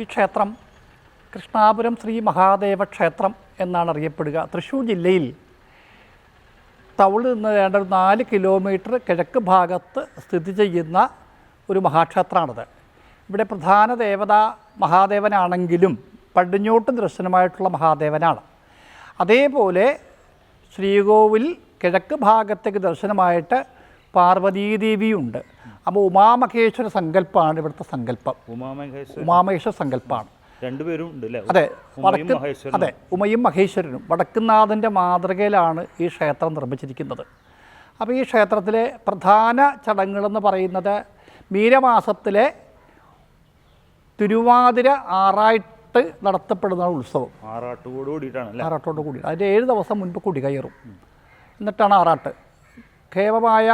ഈ ക്ഷേത്രം കൃഷ്ണാപുരം ശ്രീ മഹാദേവ ക്ഷേത്രം എന്നാണ് അറിയപ്പെടുക തൃശ്ശൂർ ജില്ലയിൽ തവിളിൽ നിന്ന് വേണ്ട ഒരു നാല് കിലോമീറ്റർ കിഴക്ക് ഭാഗത്ത് സ്ഥിതി ചെയ്യുന്ന ഒരു മഹാക്ഷേത്രമാണിത്. ഇവിടെ പ്രധാന ദേവത മഹാദേവനാണെങ്കിലും പടിഞ്ഞോട്ട് ദർശനമായിട്ടുള്ള മഹാദേവനാണ്. അതേപോലെ ശ്രീകോവിൽ കിഴക്ക് ഭാഗത്തേക്ക് ദർശനമായിട്ട് പാർവതീദേവിയുണ്ട്. അപ്പോൾ ഉമാമഹേശ്വര സങ്കല്പമാണ് ഇവിടുത്തെ സങ്കല്പം. ഉമാമഹേശ്വര ഉമാമഹേശ്വര സങ്കല്പമാണ് രണ്ടുപേരും അതെ വടക്ക് അതെ ഉമയും മഹേശ്വരനും. വടക്കുന്നാഥന്റെ മാതൃകയിലാണ് ഈ ക്ഷേത്രം നിർമ്മിച്ചിരിക്കുന്നത്. അപ്പോൾ ഈ ക്ഷേത്രത്തിലെ പ്രധാന ചടങ്ങുകളെന്ന് പറയുന്നത് മീനമാസത്തിലെ തിരുവാതിര ആറായിട്ട് നടത്തപ്പെടുന്ന ഉത്സവം. കൂടിയിട്ടാണ് അല്ലേ ആറാട്ടോട് കൂടി അതിന്റെ ഏഴ് ദിവസം മുൻപ് കൂടി കയറും എന്നിട്ടാണ് ആറാട്ട്. കേവലമായ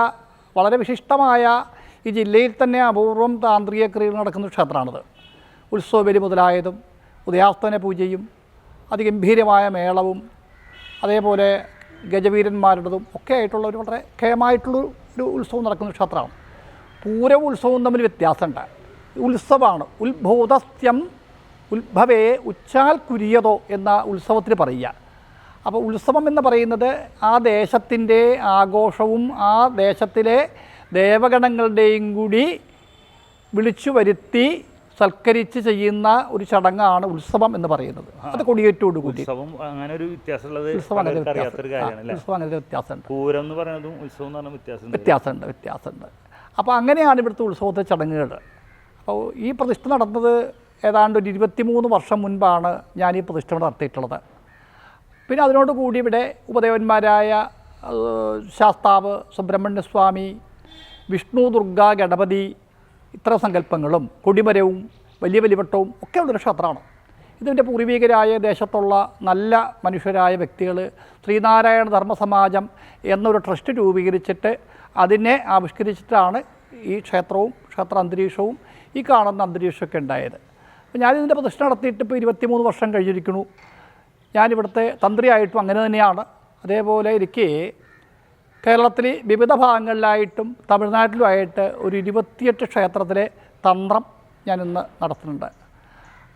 വളരെ വിശിഷ്ടമായ ഈ ജില്ലയിൽ തന്നെ അപൂർവം താന്ത്രിക ക്രിയകൾ നടക്കുന്ന ക്ഷേത്രമാണിത്. ഉത്സവബലി മുതലായതും ഉദയാസ്തന പൂജയും അതിഗംഭീരമായ മേളവും അതേപോലെ ഗജവീരന്മാരുടേതും ഒക്കെ ആയിട്ടുള്ള ഒരു വളരെ ഖേമായിട്ടുള്ള ഒരു ഉത്സവം നടക്കുന്ന ക്ഷേത്രമാണ്. പൂരവും ഉത്സവവും തമ്മിൽ വ്യത്യാസമുണ്ട്. ഉത്സവമാണ്. ഉത്ഭൂതസ്യം ഉത്ഭവേ ഉച്ചാൽ കുരിയതോ എന്ന ഉത്സവത്തിന് പറയുക. അപ്പോൾ ഉത്സവം എന്ന് പറയുന്നത് ആ ദേശത്തിന്റെ ആഘോഷവും ആ ദേശത്തിലെ ദേവഗണങ്ങളുടെയും കൂടി വിളിച്ചു വരുത്തി സൽക്കരിച്ച് ചെയ്യുന്ന ഒരു ചടങ്ങാണ് ഉത്സവം എന്ന് പറയുന്നത്. അത് കൊടിയേറ്റോട് കൂടി. ഉത്സവം അങ്ങനെ ഒരു വ്യത്യാസമുള്ളത് ഉത്സവം അങ്ങനെ ഉത്സവം വ്യത്യാസമുണ്ട്. പൂരം എന്ന് പറയുന്നതും ഉത്സവം എന്ന് പറഞ്ഞ വ്യത്യാസം ഉണ്ട്. വ്യത്യാസമുണ്ട് വ്യത്യാസമുണ്ട്. അപ്പോൾ അങ്ങനെയാണ് ഇവിടുത്തെ ഉത്സവത്തെ ചടങ്ങുകൾ. അപ്പോൾ ഈ പ്രതിഷ്ഠ നടന്നത് ഏതാണ്ട് ഒരു ഇരുപത്തിമൂന്ന് വർഷം മുൻപാണ് ഞാൻ ഈ പ്രതിഷ്ഠ നടത്തിയിട്ടുള്ളത്. പിന്നെ അതിനോട് കൂടി ഇവിടെ ഉപദേവന്മാരായ ശാസ്താവ് സുബ്രഹ്മണ്യസ്വാമി വിഷ്ണു ദുർഗ ഗണപതി ഇത്ര സങ്കല്പങ്ങളും കൊടിമരവും വലിയ വലിവട്ടവും ഒക്കെ ഉള്ളൊരു ക്ഷേത്രമാണ്. ഇതിന്റെ പൂർവികരായ ദേശത്തുള്ള നല്ല മനുഷ്യരായ വ്യക്തികൾ ശ്രീനാരായണ ധർമ്മസമാജം എന്നൊരു ട്രസ്റ്റ് രൂപീകരിച്ചിട്ട് അതിനെ ആവിഷ്കരിച്ചിട്ടാണ് ഈ ക്ഷേത്രവും ക്ഷേത്ര അന്തരീക്ഷവും ഈ കാണുന്ന അന്തരീക്ഷമൊക്കെ ഉണ്ടായത്. അപ്പോൾ ഞാനിതിന്റെ പ്രതിഷ്ഠ നടത്തിയിട്ട് ഇപ്പോൾ ഇരുപത്തിമൂന്ന് വർഷം കഴിഞ്ഞിരിക്കുന്നു. ഞാനിവിടുത്തെ തന്ത്രിയായിട്ടും അങ്ങനെ തന്നെയാണ്. അതേപോലെ ഇരിക്കെ കേരളത്തിൽ വിവിധ ഭാഗങ്ങളിലായിട്ടും തമിഴ്നാട്ടിലുമായിട്ട് ഒരു ഇരുപത്തിയെട്ട് ക്ഷേത്രത്തിലെ തന്ത്രം ഞാനിന്ന് നടത്തുന്നുണ്ട്.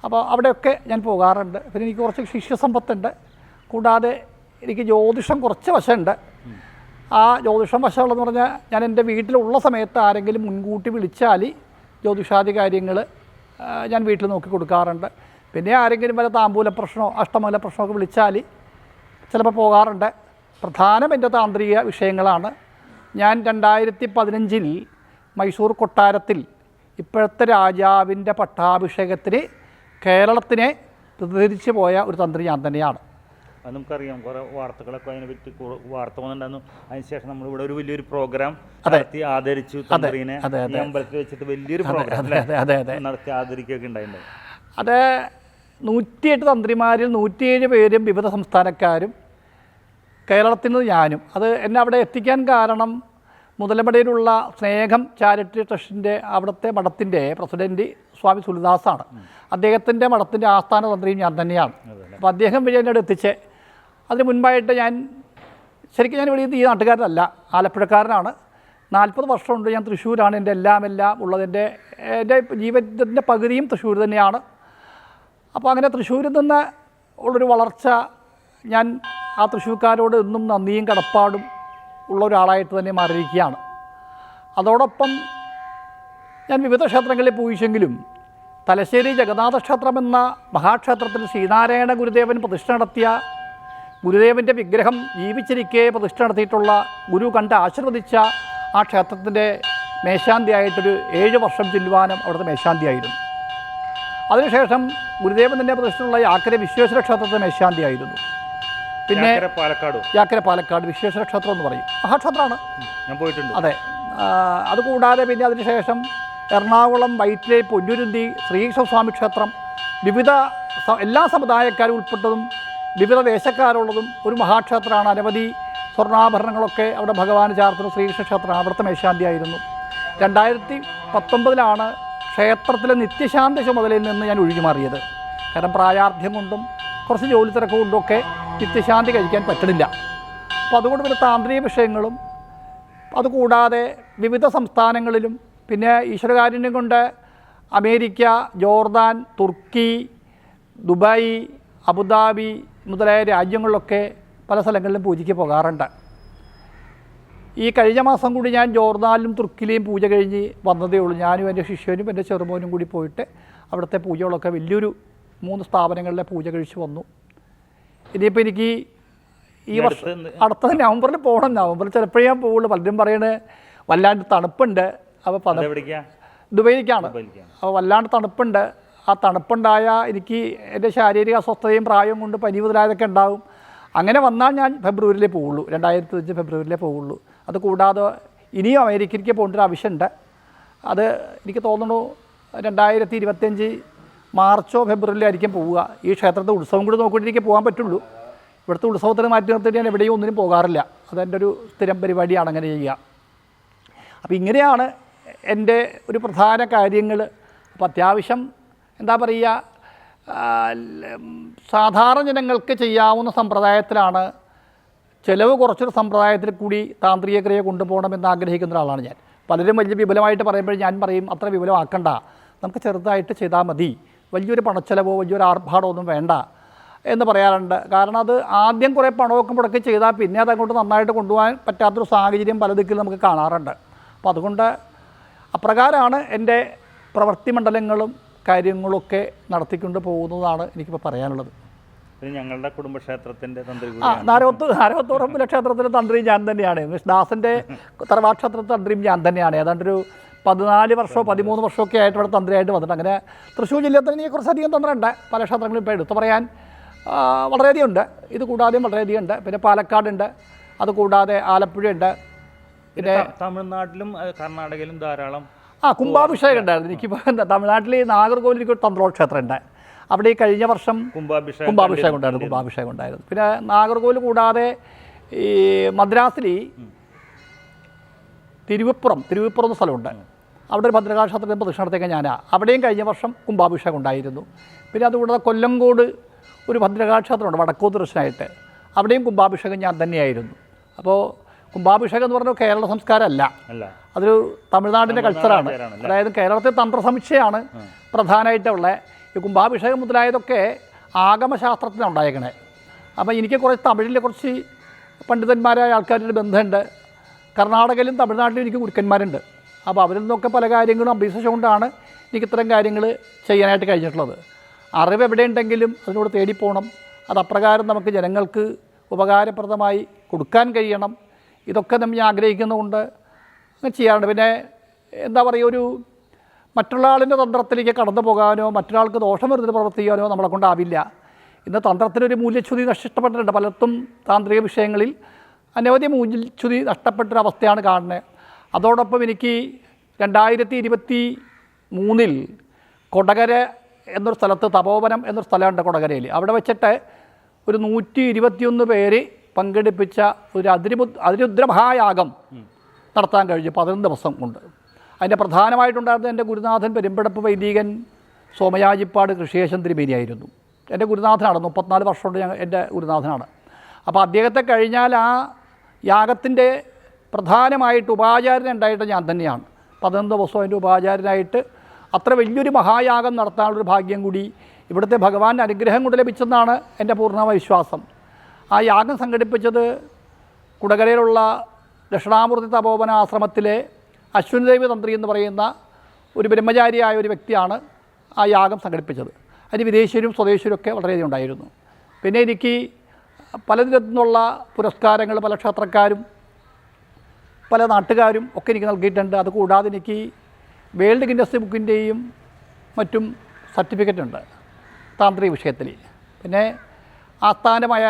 അപ്പോൾ അവിടെയൊക്കെ ഞാൻ പോകാറുണ്ട്. പിന്നെ എനിക്ക് കുറച്ച് ശിഷ്യസമ്പത്തുണ്ട്. കൂടാതെ എനിക്ക് ജ്യോതിഷം കുറച്ച് വശമുണ്ട്. ആ ജ്യോതിഷം വശമുള്ളതെന്ന് പറഞ്ഞാൽ ഞാൻ എന്റെ വീട്ടിലുള്ള സമയത്ത് ആരെങ്കിലും മുൻകൂട്ടി വിളിച്ചാൽ ജ്യോതിഷാദി കാര്യങ്ങൾ ഞാൻ വീട്ടിൽ നോക്കി കൊടുക്കാറുണ്ട്. പിന്നെ ആരെങ്കിലും വല്ല താമ്പൂല പ്രശ്നമോ അഷ്ടമൂല പ്രശ്നമൊക്കെ വിളിച്ചാൽ ചിലപ്പോൾ പോകാറുണ്ട്. പ്രധാനം എന്റെ താന്ത്രിക വിഷയങ്ങളാണ്. ഞാൻ രണ്ടായിരത്തി പതിനഞ്ചിൽ മൈസൂർ കൊട്ടാരത്തിൽ ഇപ്പോഴത്തെ രാജാവിന്റെ പട്ടാഭിഷേകത്തിന് കേരളത്തിനെ പ്രതിനിധിച്ച് പോയ ഒരു തന്ത്രി ഞാൻ തന്നെയാണ്. അത് നമുക്കറിയാം. കുറേ വാർത്തകളൊക്കെ അതിനെ പറ്റി കു- വാർത്ത വന്നിട്ടുണ്ടായിരുന്നു. അതിനുശേഷം നമ്മൾ ഇവിടെ ഒരു വലിയൊരു പ്രോഗ്രാം നടത്തി ആദരിച്ചു തന്ത്രീനെ. അമ്പലത്തിൽ വെച്ചിട്ട് വലിയൊരു പ്രോഗ്രാം അതെ അതെ അതെ അതെ. നടത്തി ആദരിക്കുകയൊക്കെ ഉണ്ടായിട്ടുണ്ട്. അത് നൂറ്റിയെട്ട് തന്ത്രിമാരിൽ നൂറ്റിയേഴ് പേരും വിവിധ സംസ്ഥാനക്കാരും കേരളത്തിൽ നിന്ന് ഞാനും. അത് എന്നെ അവിടെ എത്തിക്കാൻ കാരണം മുതലമടയിലുള്ള സ്നേഹം ചാരിറ്റി ട്രസ്റ്റിന്റെ അവിടുത്തെ മഠത്തിന്റെ പ്രസിഡന്റ് സ്വാമി സുലിദാസാണ് അദ്ദേഹത്തിന്റെ മഠത്തിന്റെ ആസ്ഥാന തന്ത്രിയും ഞാൻ തന്നെയാണ്. അപ്പോൾ അദ്ദേഹം വഴി എന്നോട് എത്തിച്ച് അതിന് മുൻപായിട്ട് ഞാൻ ശരിക്കും ഞാൻ ഇവിടെ ഈ നാട്ടുകാരനല്ല ആലപ്പുഴക്കാരനാണ്. നാൽപ്പത് വർഷമുണ്ട് ഞാൻ തൃശ്ശൂരാണ് എന്റെ എല്ലാം എല്ലാം ഉള്ളതിന്റെ എന്റെ ജീവിതത്തിന്റെ പകുതിയും തൃശ്ശൂർ തന്നെയാണ്. അപ്പോൾ അങ്ങനെ തൃശ്ശൂരിൽ നിന്ന് ഉള്ളൊരു വളർച്ച ഞാൻ ആ തൃശ്ശൂർക്കാരോട് എന്നും നന്ദിയും കടപ്പാടും ഉള്ള ഒരാളായിട്ട് തന്നെ മാറിയിരിക്കുകയാണ്. അതോടൊപ്പം ഞാൻ വിവിധ ക്ഷേത്രങ്ങളിൽ പോയിച്ചെങ്കിലും തലശ്ശേരി ജഗന്നാഥ ക്ഷേത്രം എന്ന മഹാക്ഷേത്രത്തിൽ ശ്രീനാരായണ ഗുരുദേവൻ പ്രതിഷ്ഠ നടത്തിയ ഗുരുദേവന്റെ വിഗ്രഹം ജീവിച്ചിരിക്കെ പ്രതിഷ്ഠ നടത്തിയിട്ടുള്ള ഗുരു കണ്ട് ആശീർവദിച്ച ആ ക്ഷേത്രത്തിന്റെ മേശാന്തിയായിട്ടൊരു ഏഴ് വർഷം ചെല്ലുവാനും അവിടുത്തെ മേശാന്തിയായിരുന്നു. അതിനുശേഷം ഗുരുദേവൻ തന്നെ പ്രതിഷ്ഠയുള്ള യാക്കര വിശ്വേശ്വര ക്ഷേത്രത്തിലെ മേശാന്തിയായിരുന്നു പിന്നെ പാലക്കാട്. യാക്കര പാലക്കാട് വിശ്വേശ്വര ക്ഷേത്രം എന്ന് പറയും. മഹാക്ഷേത്രമാണ്. ഞാൻ പോയിട്ടുണ്ട്. അതെ. അതുകൂടാതെ പിന്നെ അതിനുശേഷം എറണാകുളം വൈറ്റിലെ പൊന്നുരുന്തി ശ്രീകൃഷ്ണസ്വാമി ക്ഷേത്രം വിവിധ എല്ലാ സമുദായക്കാരും ഉൾപ്പെട്ടതും വിവിധ ദേശക്കാരുള്ളതും ഒരു മഹാക്ഷേത്രമാണ്. അനവധി സ്വർണാഭരണങ്ങളൊക്കെ അവിടെ ഭഗവാൻ ചാർത്തുന്ന ശ്രീകൃഷ്ണ ക്ഷേത്രം അവിടുത്തെ മേശാന്തിയായിരുന്നു രണ്ടായിരത്തി പത്തൊമ്പതിലാണ് ക്ഷേത്രത്തിലെ നിത്യശാന്തി ചുമതലയിൽ നിന്ന് ഞാൻ ഒഴിഞ്ഞു മാറിയത് കാരണം പ്രായാർത്ഥ്യം കൊണ്ടും കുറച്ച് ജോലി തിരക്ക് കൊണ്ടുമൊക്കെ നിത്യശാന്തി കഴിക്കാൻ പറ്റണില്ല. അപ്പോൾ അതുകൊണ്ട് പിന്നെ താന്ത്രിക വിഷയങ്ങളും അതുകൂടാതെ വിവിധ സംസ്ഥാനങ്ങളിലും പിന്നെ ഈശ്വരകാരുണ്യം കൊണ്ട് America Jordan Turkey Dubai Abu Dhabi മുതലായ രാജ്യങ്ങളിലൊക്കെ പല സ്ഥലങ്ങളിലും പൂജയ്ക്ക് പോകാറുണ്ട്. ഈ കഴിഞ്ഞ മാസം കൂടി ഞാൻ ജോർദാനിലും തുർക്കിലെയും പൂജ കഴിഞ്ഞ് വന്നതേ ഉള്ളൂ. ഞാനും എന്റെ ശിഷ്യനും എന്റെ ചെറുമോനും കൂടി പോയിട്ട് അവിടുത്തെ പൂജകളൊക്കെ വലിയൊരു മൂന്ന് സ്ഥാപനങ്ങളിലെ പൂജ കഴിച്ച് വന്നു. ഇനിയിപ്പോൾ എനിക്ക് ഈ വർഷം അടുത്ത നവംബറിൽ പോകണം നവംബറിൽ ചിലപ്പോഴേ ഞാൻ പോകുള്ളൂ പലരും പറയണേ വല്ലാണ്ട് തണുപ്പുണ്ട്. അപ്പോൾ പല ദുബൈയിലേക്കാണ്. അപ്പോൾ വല്ലാണ്ട് തണുപ്പുണ്ട്. ആ തണുപ്പുണ്ടായ എനിക്ക് എന്റെ ശാരീരിക അസ്വസ്ഥതയും പ്രായവും കൊണ്ട് പനി മുതലായതൊക്കെ ഉണ്ടാവും. അങ്ങനെ വന്നാൽ ഞാൻ ഫെബ്രുവരിയിലേ പോവുള്ളൂ. രണ്ടായിരത്തി അഞ്ച് ഫെബ്രുവരിയിലേ പോവുള്ളൂ. അത് കൂടാതെ ഇനിയും അമേരിക്കയ്ക്ക് പോകേണ്ട ഒരു ആവശ്യമുണ്ട്. അത് എനിക്ക് തോന്നുന്നു രണ്ടായിരത്തി ഇരുപത്തിയഞ്ച് മാർച്ചോ ഫെബ്രുവരിയിലോ ആയിരിക്കും പോവുക. ഈ ക്ഷേത്രത്തെ ഉത്സവം കൂടി നോക്കിയിട്ടേക്ക് പോകാൻ പറ്റുള്ളൂ. ഇവിടുത്തെ ഉത്സവത്തിന് മാറ്റി നിർത്തിയിട്ട് ഞാൻ എവിടെയും ഒന്നിനും പോകാറില്ല. അതെന്റെ ഒരു സ്ഥിരം പരിപാടിയാണ് അങ്ങനെ ചെയ്യുക. അപ്പോൾ ഇങ്ങനെയാണ് എന്റെ ഒരു പ്രധാന കാര്യങ്ങൾ. അപ്പോൾ അത്യാവശ്യം എന്താ പറയുക സാധാരണ ജനങ്ങൾക്ക് ചെയ്യാവുന്ന സമ്പ്രദായത്തിലാണ് ചിലവ് കുറച്ചൊരു സമ്പ്രദായത്തിൽ കൂടി താന്ത്രിക ക്രിയ കൊണ്ടുപോകണമെന്ന് ആഗ്രഹിക്കുന്ന ഒരാളാണ് ഞാൻ. പലരും വലിയ വിപുലമായിട്ട് പറയുമ്പോൾ ഞാൻ പറയും അത്ര വിപുലമാക്കണ്ട. നമുക്ക് ചെറുതായിട്ട് ചെയ്താൽ മതി. വലിയൊരു പണച്ചെലവോ വലിയൊരു ആർഭാടമോ ഒന്നും വേണ്ട. എന്ന് പറയാറുണ്ട്. കാരണം അത് ആദ്യം കുറേ പണമൊക്കെ മുടക്കി ചെയ്താൽ പിന്നെ അതങ്ങോട്ട് നന്നായിട്ട് കൊണ്ടുപോകാൻ പറ്റാത്തൊരു സാഹചര്യം പല ദിക്കിലും നമുക്ക് കാണാറുണ്ട്. അപ്പോൾ അതുകൊണ്ട് അപ്രകാരമാണ് എന്റെ പ്രവൃത്തി മണ്ഡലങ്ങളും കാര്യങ്ങളൊക്കെ നടത്തിക്കൊണ്ട് പോകുന്നതാണ് എനിക്കിപ്പോൾ പറയാനുള്ളത്. പിന്നെ ഞങ്ങളുടെ കുടുംബക്ഷേത്രത്തിന്റെ തന്ത്രി കൂടിയാണ്. നാരവത്ത് ക്ഷേത്രത്തിലെ തന്ത്രിയും ഞാൻ തന്നെയാണ്. മിസ് തറവാക്ഷേത്രത്തിലെ തന്ത്രിയും ഞാൻ തന്നെയാണ്. ഏതാണ്ടൊരു പതിനാല് വർഷമോ പതിമൂന്ന് വർഷമൊക്കെ ആയിട്ട് ഇവിടെ തന്ത്രിയായിട്ട് വന്നിട്ടുണ്ട് അങ്ങനെ തൃശ്ശൂർ ജില്ലയിൽ തന്നെ ഇനി കുറച്ചധികം തന്ത്രമുണ്ട്. പല ക്ഷേത്രങ്ങളും ഇപ്പോൾ എടുത്തു പറയാൻ വളരെയധികം ഉണ്ട്. ഇത് കൂടാതെയും വളരെയധികം ഉണ്ട്. പിന്നെ പാലക്കാടുണ്ട്. അത് കൂടാതെ ആലപ്പുഴയുണ്ട്. പിന്നെ തമിഴ്നാട്ടിലും കർണാടകയിലും ധാരാളം ആ കുംഭാഭിഷേകം ഉണ്ടായിരുന്നു. എനിക്കിപ്പോൾ എന്താ തമിഴ്നാട്ടിൽ നാഗർകോവിൽ എനിക്ക് ഒരു തന്ത്രോക്ഷേത്രം ഉണ്ട് അവിടെ ഈ കഴിഞ്ഞ വർഷം കുംഭാഭിഷേകം കുംഭാഭിഷേകം ഉണ്ടായിരുന്നു കുംഭാഭിഷേകം ഉണ്ടായിരുന്നു. പിന്നെ നാഗർകോവിൽ കൂടാതെ ഈ മദ്രാസിൽ തിരുവപ്പുറം തിരുവപ്പുറം എന്ന സ്ഥലമുണ്ട്. അവിടെ ഒരു ഭദ്രകാക്ഷേത്രത്തിൽ പ്രദക്ഷിണ നടത്തിയൊക്കെ ഞാനാ. അവിടെയും കഴിഞ്ഞ വർഷം കുംഭാഭിഷേകം ഉണ്ടായിരുന്നു. പിന്നെ അതുകൂടാതെ കൊല്ലംകോട് ഒരു ഭദ്രകാക്ഷേത്രമുണ്ട് വടക്കോ ദർശനമായിട്ട് അവിടെയും കുംഭാഭിഷേകം ഞാൻ തന്നെയായിരുന്നു. അപ്പോൾ കുംഭാഭിഷേകം എന്ന് പറഞ്ഞാൽ കേരള സംസ്കാരമല്ല. അല്ല. അതൊരു തമിഴ്നാടിന്റെ കൾച്ചറാണ് അതായത് കേരളത്തിൽ തന്ത്രസമുച്ചയാണ് പ്രധാനമായിട്ടുള്ള കുംഭാഭിഷേകം മുതലായതൊക്കെ ആഗമശാസ്ത്രത്തിനാണ് ഉണ്ടായേക്കണേ. അപ്പോൾ എനിക്ക് കുറച്ച് തമിഴിലെ കുറച്ച് പണ്ഡിതന്മാരായ ആൾക്കാരുടെ ബന്ധമുണ്ട്. കർണാടകയിലും തമിഴ്നാട്ടിലും എനിക്ക് ഗുരുക്കന്മാരുണ്ട്. അപ്പോൾ അവരിൽ നിന്നൊക്കെ പല കാര്യങ്ങളും അഭ്യസിച്ചുകൊണ്ടാണ് എനിക്ക് ഇത്തരം കാര്യങ്ങൾ ചെയ്യാനായിട്ട് കഴിഞ്ഞിട്ടുള്ളത്. അറിവ് എവിടെ എവിടെയുണ്ടെങ്കിലും അതിനോട് തേടിപ്പോകണം അത് അപ്രകാരം നമുക്ക് ജനങ്ങൾക്ക് ഉപകാരപ്രദമായി കൊടുക്കാൻ കഴിയണം. ഇതൊക്കെ നമ്മൾ ആഗ്രഹിക്കുന്നതുകൊണ്ട് അങ്ങനെ ചെയ്യാറുണ്ട്. പിന്നെ എന്താ പറയുക ഒരു മറ്റുള്ള ആളിന്റെ തന്ത്രത്തിലേക്ക് കടന്നു പോകാനോ മറ്റൊരാൾക്ക് ദോഷം വരുന്നതിന് പ്രവർത്തിക്കാനോ നമ്മളെ കൊണ്ടാവില്ല. ഇന്ന് തന്ത്രത്തിനൊരു മൂല്യച്യുതി നഷ്ടപ്പെട്ടിട്ടുണ്ട്. പലർക്കും താന്ത്രിക വിഷയങ്ങളിൽ അനവധി മൂല്യച്യുതി നഷ്ടപ്പെട്ടൊരവസ്ഥയാണ് കാണുന്നത്. അതോടൊപ്പം എനിക്ക് രണ്ടായിരത്തി ഇരുപത്തി മൂന്നിൽ കൊടകര എന്നൊരു സ്ഥലത്ത് തപോവനം എന്നൊരു സ്ഥലമുണ്ട് കൊടകരയിൽ. അവിടെ വെച്ചിട്ട് ഒരു നൂറ്റി ഇരുപത്തിയൊന്ന് പേര് പങ്കെടുപ്പിച്ച ഒരു അതിരുമു അതിരുദ്രമഹായാഗം നടത്താൻ കഴിഞ്ഞു. പതിനൊന്ന് ദിവസം കൊണ്ട്. അതിന്റെ പ്രധാനമായിട്ടുണ്ടായിരുന്നത് എന്റെ ഗുരുനാഥൻ പെരുമ്പടപ്പ് വൈദികൻ സോമയാജിപ്പാട് കൃഷിയേശൻ തിരുമേനിയായിരുന്നു എന്റെ ഗുരുനാഥനാണ് മുപ്പത്തിനാല് വർഷം കൊണ്ട് ഞാൻ എന്റെ ഗുരുനാഥനാണ്. അപ്പോൾ അദ്ദേഹത്തെ കഴിഞ്ഞാൽ ആ യാഗത്തിന്റെ പ്രധാനമായിട്ട് ഉപാചാരൻ ഉണ്ടായിട്ട് ഞാൻ തന്നെയാണ്. പതിനൊന്ന് ദിവസം അതിന്റെ ഉപാചാരനായിട്ട് അത്ര വലിയൊരു മഹായാഗം നടത്താനുള്ളൊരു ഭാഗ്യം കൂടി ഇവിടുത്തെ ഭഗവാന്റെ അനുഗ്രഹം കൊണ്ട് ലഭിച്ചെന്നാണ് എന്റെ പൂർണ വിശ്വാസം ആ യാഗം സംഘടിപ്പിച്ചത് കുടകരയിലുള്ള ദക്ഷിണാമൂർത്തി തപോവന ആശ്രമത്തിലെ അശ്വനിദേവി തന്ത്രി എന്ന് പറയുന്ന ഒരു ബ്രഹ്മചാരിയായ ഒരു വ്യക്തിയാണ് ആ യാഗം സംഘടിപ്പിച്ചത്. അതിന് വിദേശീയരും സ്വദേശീയരും ഒക്കെ വളരെയധികം ഉണ്ടായിരുന്നു. പിന്നെ എനിക്ക് പലതരത്തിൽ നിന്നുള്ള പുരസ്കാരങ്ങൾ പല ക്ഷേത്രക്കാരും പല നാട്ടുകാരും ഒക്കെ എനിക്ക് നൽകിയിട്ടുണ്ട്. അതുകൂടാതെ എനിക്ക് വേൾഡ് ഗിന്നസ് ബുക്കിന്റെയും മറ്റും സർട്ടിഫിക്കറ്റ് ഉണ്ട് താന്ത്രിക വിഷയത്തിൽ. പിന്നെ ആസ്ഥാനമായ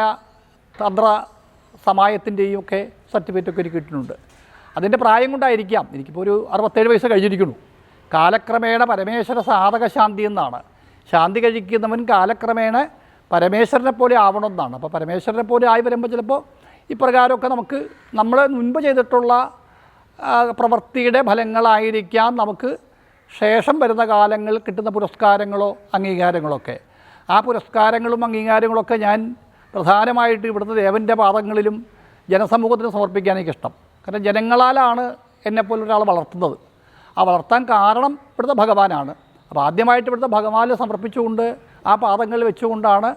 തന്ത്ര സമായത്തിന്റെയും ഒക്കെ സർട്ടിഫിക്കറ്റൊക്കെ എനിക്ക് കിട്ടുന്നുണ്ട് അതിന്റെ പ്രായം കൊണ്ടായിരിക്കാം. എനിക്കിപ്പോൾ ഒരു അറുപത്തേഴ് വയസ്സ് കഴിഞ്ഞിരിക്കുന്നു കാലക്രമേണ പരമേശ്വര സാധക ശാന്തി എന്നാണ്. ശാന്തി കഴിക്കുന്നവൻ കാലക്രമേണ പരമേശ്വരനെ പോലെ ആവണമെന്നാണ്. അപ്പോൾ പരമേശ്വരനെ പോലെ ആയി വരുമ്പോൾ ചിലപ്പോൾ ഇപ്രകാരമൊക്കെ നമുക്ക് നമ്മൾ മുൻപ് ചെയ്തിട്ടുള്ള പ്രവൃത്തിയുടെ ഫലങ്ങളായിരിക്കാം നമുക്ക് ശേഷം വരുന്ന കാലങ്ങളിൽ കിട്ടുന്ന പുരസ്കാരങ്ങളോ അംഗീകാരങ്ങളൊക്കെ. ആ പുരസ്കാരങ്ങളും അംഗീകാരങ്ങളൊക്കെ ഞാൻ പ്രധാനമായിട്ട് ഇവിടുത്തെ ദേവന്റെ പാദങ്ങളിലും ജനസമൂഹത്തിന് സമർപ്പിക്കാൻ എനിക്കിഷ്ടം. കാരണം ജനങ്ങളാലാണ് എന്നെപ്പോലെ ഒരാൾ വളർത്തുന്നത്. ആ വളർത്താൻ കാരണം ഇവിടുത്തെ ഭഗവാനാണ്. അപ്പോൾ ആദ്യമായിട്ട് ഇവിടുത്തെ ഭഗവാനെ സമർപ്പിച്ചുകൊണ്ട് ആ പാദങ്ങളിൽ വെച്ചുകൊണ്ടാണ്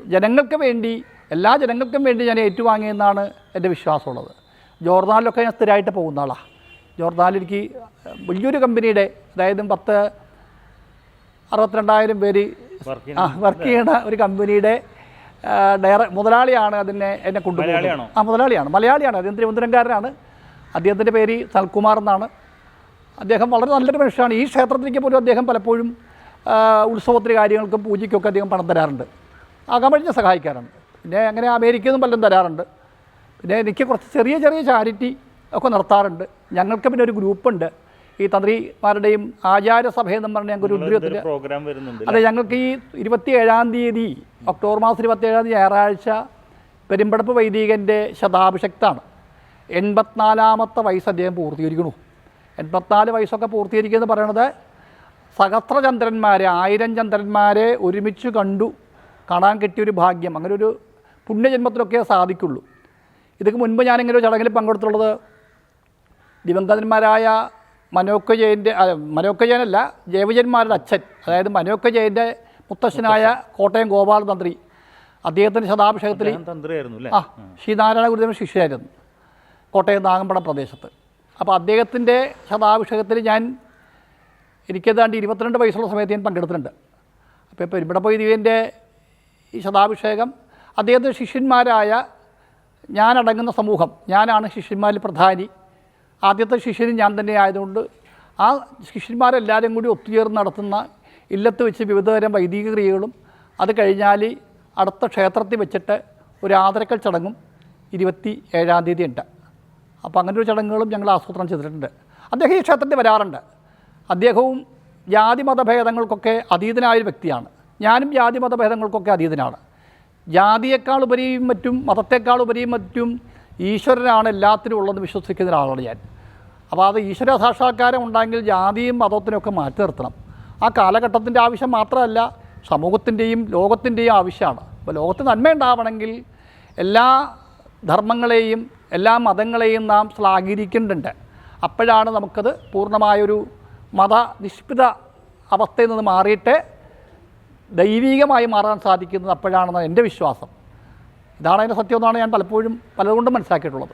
ജനങ്ങൾക്ക് വേണ്ടി എല്ലാ ജനങ്ങൾക്കും വേണ്ടി ഞാൻ ഏറ്റുവാങ്ങിയെന്നാണ് എന്റെ വിശ്വാസമുള്ളത്. ജോർദാനിലൊക്കെ ഞാൻ സ്ഥിരമായിട്ട് പോകുന്ന ആളാണ് ജോർദാനിൽ എനിക്ക് വലിയൊരു കമ്പനിയുടെ അതായത് പത്ത് അറുപത്തിരണ്ടായിരം പേര് വർക്ക് ആ വർക്ക് ചെയ്യുന്ന ഒരു കമ്പനിയുടെ ഡയറ മുതലാളിയാണ് അതിനെ എന്നെ കൊണ്ടുപോകുന്നത്. ആ മുതലാളിയാണ്. മലയാളിയാണ്. അദ്ദേഹം തിരുവനന്തപുരംകാരനാണ്. അദ്ദേഹത്തിന്റെ പേര് സൽകുമാർ എന്നാണ്. അദ്ദേഹം വളരെ നല്ലൊരു മനുഷ്യനാണ്. ഈ ക്ഷേത്രത്തിലേക്ക് പോലും അദ്ദേഹം പലപ്പോഴും ഉത്സവത്തിന് കാര്യങ്ങൾക്കും പൂജയ്ക്കൊക്കെ അദ്ദേഹം പണം തരാറുണ്ട്. ആകാൻ കഴിഞ്ഞ സഹായിക്കാറുണ്ട്. പിന്നെ അങ്ങനെ അമേരിക്കയിൽ നിന്നും പലരും തരാറുണ്ട്. പിന്നെ എനിക്ക് കുറച്ച് ചെറിയ ചെറിയ ചാരിറ്റി ഒക്കെ നടത്താറുണ്ട്. ഞങ്ങൾക്ക് പിന്നെ ഒരു ഗ്രൂപ്പുണ്ട്. ഈ തന്ത്രിമാരുടെയും ആചാരസഭയെന്നും പറഞ്ഞ ഞങ്ങൾക്ക് ഒരു ഉദ്യോഗത്തിൽ പ്രോഗ്രാം വരുന്നുണ്ട് അതെ ഞങ്ങൾക്ക് ഈ ഇരുപത്തി ഏഴാം തീയതി ഒക്ടോബർ മാസം ഇരുപത്തി ഏഴാം തീയതി ഞായറാഴ്ച പെരുമ്പടപ്പ് വൈദികന്റെ ശതാഭിഷക്താണ് എൺപത്തിനാലാമത്തെ വയസ്സ് അദ്ദേഹം പൂർത്തീകരിക്കണു എൺപത്തിനാല് വയസ്സൊക്കെ പൂർത്തീകരിക്കുക എന്ന് പറയണത് സഹസ്രചന്ദ്രന്മാരെ ആയിരം ചന്ദ്രന്മാരെ ഒരുമിച്ച് കണ്ടു കാണാൻ കിട്ടിയൊരു ഭാഗ്യം. അങ്ങനെ ഒരു പുണ്യജന്മത്തിലൊക്കെ സാധിക്കുള്ളൂ. ഇതിന് മുൻപ് ഞാനിങ്ങനെ ഒരു ചടങ്ങിൽ പങ്കെടുത്തുള്ളത് ദിവംഗതന്മാരായ മനോക്ക ജയന്റെ മനോക്ക ജയനല്ല ജയവിജയന്മാരുടെ അച്ഛൻ അതായത് മനോക്ക ജയന്റെ മുത്തശ്ശനായ കോട്ടയം ഗോപാൽ തന്ത്രി അദ്ദേഹത്തിന്റെ ശതാഭിഷേകത്തിൽ ആ ശ്രീനാരായണ ഗുരുദേവൻ ശിഷ്യായിരുന്നു കോട്ടയം നാഗമ്പട പ്രദേശത്ത്. അപ്പോൾ അദ്ദേഹത്തിന്റെ ശതാഭിഷേകത്തിൽ ഞാൻ എനിക്കേതാണ്ട് ഇരുപത്തിരണ്ട് വയസ്സുള്ള സമയത്ത് ഞാൻ പങ്കെടുത്തിട്ടുണ്ട്. അപ്പോൾ ഇപ്പോൾ ഇവിടെ ഈ ശതാഭിഷേകം അദ്ദേഹത്തിന്റെ ശിഷ്യന്മാരായ ഞാനടങ്ങുന്ന സമൂഹം ഞാനാണ് ശിഷ്യന്മാരിൽ പ്രധാനി. ആദ്യത്തെ ശിഷ്യനും ഞാൻ തന്നെ ആയതുകൊണ്ട് ആ ശിഷ്യന്മാരെല്ലാവരും കൂടി ഒത്തുചേർന്ന് നടത്തുന്ന ഇല്ലത്ത് വെച്ച് വിവിധതരം വൈദിക ക്രിയകളും അത് കഴിഞ്ഞാൽ അടുത്ത ക്ഷേത്രത്തിൽ വെച്ചിട്ട് ഒരു ആദരക്കൽ ചടങ്ങും ഇരുപത്തി ഏഴാം തീയതി ഉണ്ട്. അപ്പോൾ അങ്ങനെ ഒരു ചടങ്ങുകളും ഞങ്ങൾ ആസൂത്രണം ചെയ്തിട്ടുണ്ട്. അദ്ദേഹം ഈ ക്ഷേത്രത്തിൽ വരാറുണ്ട്. അദ്ദേഹവും ജാതി മതഭേദങ്ങൾക്കൊക്കെ അതീതനായ ഒരു വ്യക്തിയാണ്. ഞാനും ജാതി മതഭേദങ്ങൾക്കൊക്കെ അതീതനാണ്. ജാതിയേക്കാൾ ഉപരിയും മറ്റും മതത്തെക്കാൾ ഉപരിയും മറ്റും ഈശ്വരനാണ് എല്ലാത്തിനും ഉള്ളതെന്ന് വിശ്വസിക്കുന്ന ഒരാളാണ് ഞാൻ. അപ്പോൾ അത് ഈശ്വര സാക്ഷാത്കാരം ഉണ്ടെങ്കിൽ ജാതിയും മതത്തിനൊക്കെ മാറ്റി നിർത്തണം. ആ കാലഘട്ടത്തിന്റെ ആവശ്യം മാത്രമല്ല സമൂഹത്തിന്റെയും ലോകത്തിന്റെയും ആവശ്യമാണ്. അപ്പോൾ ലോകത്ത് നന്മയുണ്ടാവണമെങ്കിൽ എല്ലാ ധർമ്മങ്ങളെയും എല്ലാ മതങ്ങളെയും നാം ശ്ലാഘീകരിക്കേണ്ടതുണ്ട്. അപ്പോഴാണ് നമുക്കത് പൂർണമായൊരു മതനിഷ്ഠിത അവസ്ഥയിൽ നിന്ന് മാറിയിട്ട് ദൈവികമായി മാറാൻ സാധിക്കുന്നത് അപ്പോഴാണെന്ന് എന്റെ വിശ്വാസം. ഇതാണ് അതിന്റെ സത്യം എന്നാണ് ഞാൻ പലപ്പോഴും പലതുകൊണ്ടും മനസ്സിലാക്കിയിട്ടുള്ളത്.